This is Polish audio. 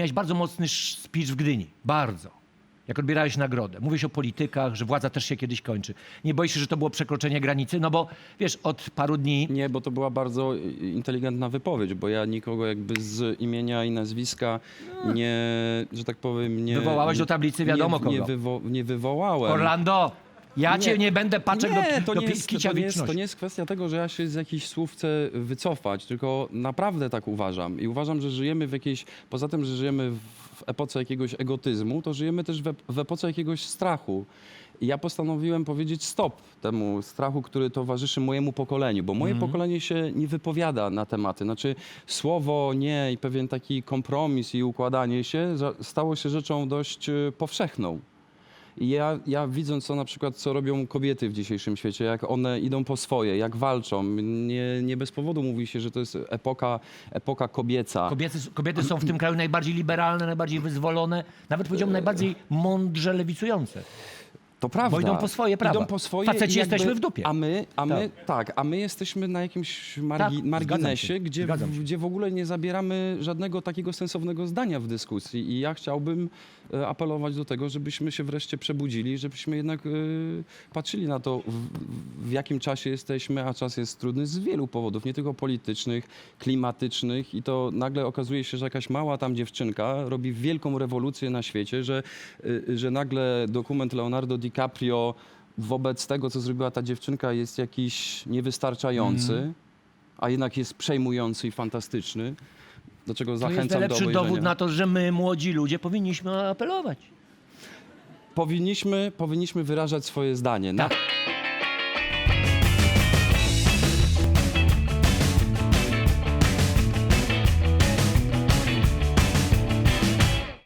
miałeś bardzo mocny speech w Gdyni. Bardzo. Jak odbierałeś nagrodę. Mówisz o politykach, że władza też się kiedyś kończy. Nie boisz się, że to było przekroczenie granicy? No bo wiesz, od paru dni Nie, bo to była bardzo y, inteligentna wypowiedź, bo ja nikogo jakby z imienia i nazwiska nie, że tak powiem, nie... Wywołałeś do tablicy wiadomo nie, nie, kogo. wywo, nie wywołałem. Orlando, ja cię nie będę paczek nie, do, to do nie, jest, kicia to, nie jest, to nie jest kwestia tego, że ja się z jakichś słów chcę wycofać, tylko naprawdę tak uważam. I uważam, że żyjemy w jakiejś, poza tym, że żyjemy w epoce jakiegoś egotyzmu, to żyjemy też w, ep- w epoce jakiegoś strachu. I ja postanowiłem powiedzieć stop temu strachu, który towarzyszy mojemu pokoleniu, bo moje pokolenie się nie wypowiada na tematy. Znaczy słowo nie i pewien taki kompromis i układanie się za- stało się rzeczą dość y, powszechną. Ja, ja widząc co na przykład, co robią kobiety w dzisiejszym świecie, jak one idą po swoje, jak walczą, nie, nie bez powodu mówi się, że to jest epoka, epoka kobieca. Kobiety, kobiety są w tym kraju najbardziej liberalne, najbardziej wyzwolone, nawet powiedziałbym najbardziej mądrze lewicujące. To prawda. Bo idą po swoje prawa. Idą po swoje Faceci i jakby- jesteśmy w dupie. A my, a my, tak. a my jesteśmy na jakimś margi, Tak, marginesie, zgadzam się, gdzie, zgadzam się. gdzie w ogóle nie zabieramy żadnego takiego sensownego zdania w dyskusji. I ja chciałbym e, apelować do tego, żebyśmy się wreszcie przebudzili, żebyśmy jednak e, patrzyli na to, w, w jakim czasie jesteśmy, a czas jest trudny z wielu powodów, nie tylko politycznych, klimatycznych i to nagle okazuje się, że jakaś mała tam dziewczynka robi wielką rewolucję na świecie, że, y, że nagle dokument Leonardo DiCaprio wobec tego, co zrobiła ta dziewczynka jest jakiś niewystarczający, a jednak jest przejmujący i fantastyczny, do czego To jest zachęcam do najlepszy obejrzenia. dowód na to, że my, młodzi ludzie, powinniśmy apelować. Powinniśmy, powinniśmy wyrażać swoje zdanie. Tak.